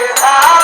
without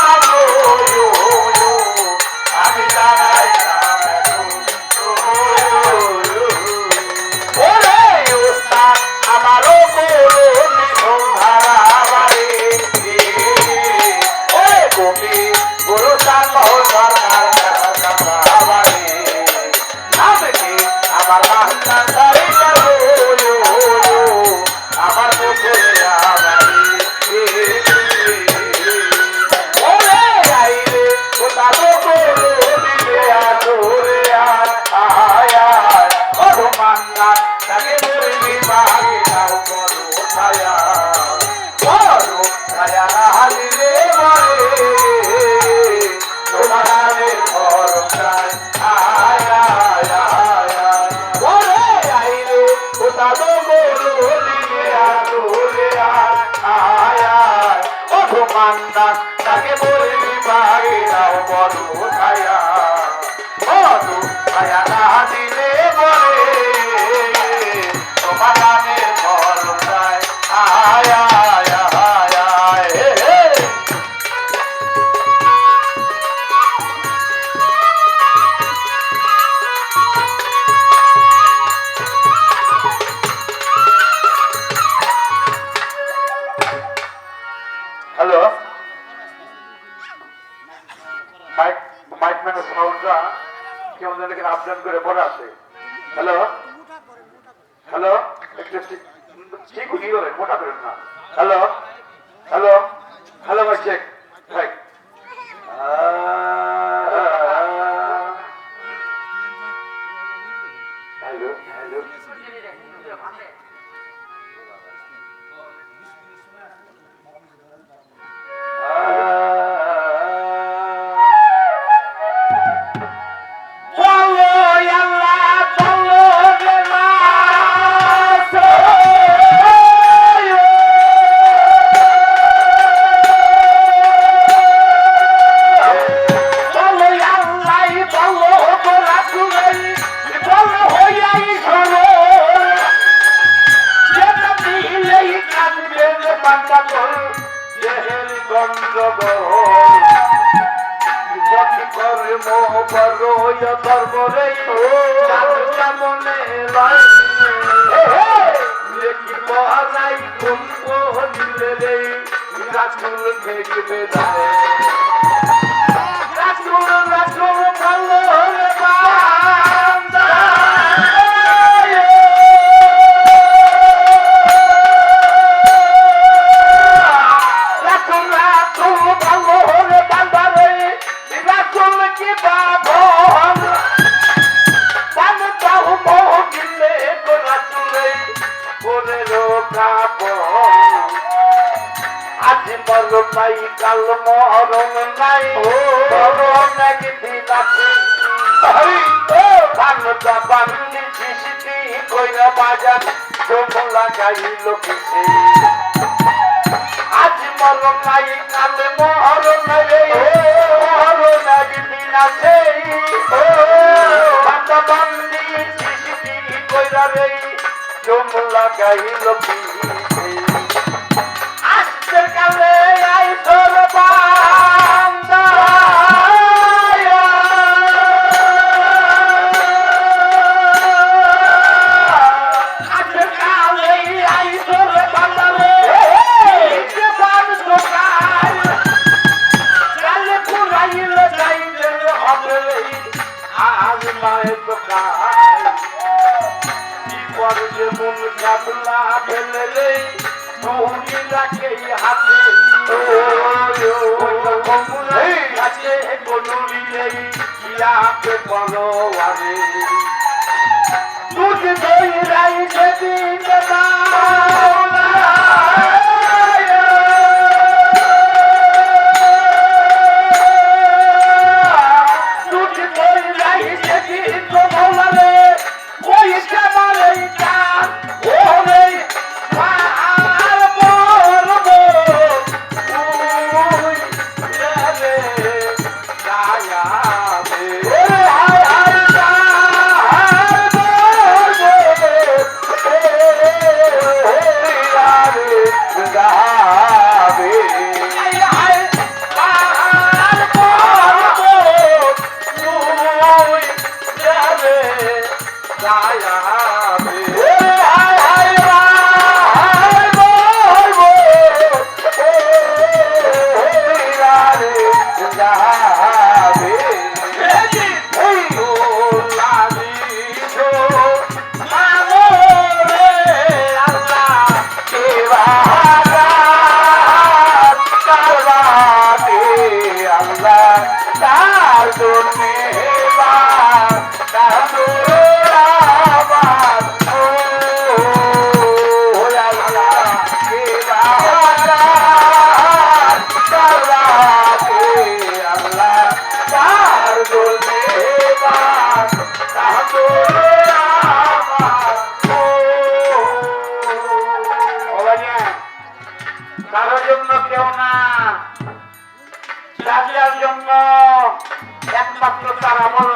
moro mic ম্যানের সাউন্ডটা কেমন যেন করে পড়ে আছে। হ্যালো হ্যালো একটু ঠিক- উঠি মোটা করেন না। হ্যালো হ্যালো হ্যালো ভাই চেক চাচা মনে লেখি পহারাই কুম্ভ দিলে রে রাজকুল খেগবে দাঁড়ে। রাজকুল রাজকুল ভালো হলে বান্দা মর নাই কাল মরণ নাই। মরণ নাকি দিলাতে হরি ও বাংলা বাংলি শিশিটি কইরা বাজার। জম লাগাইল কিসে। আজ মর নাই কাল মরণ নাই। মরণ নাকি ও বাংলা বাংলি শিশিটি কইরা রে। জম লাগাইল কিসে ফেলে রে মৌনি রাখে হাতে গনুরি নেই ইয়াকে আরে তুঝ দই রাই সেদিন তুঝ জন্য একমাত্র তারা বললাম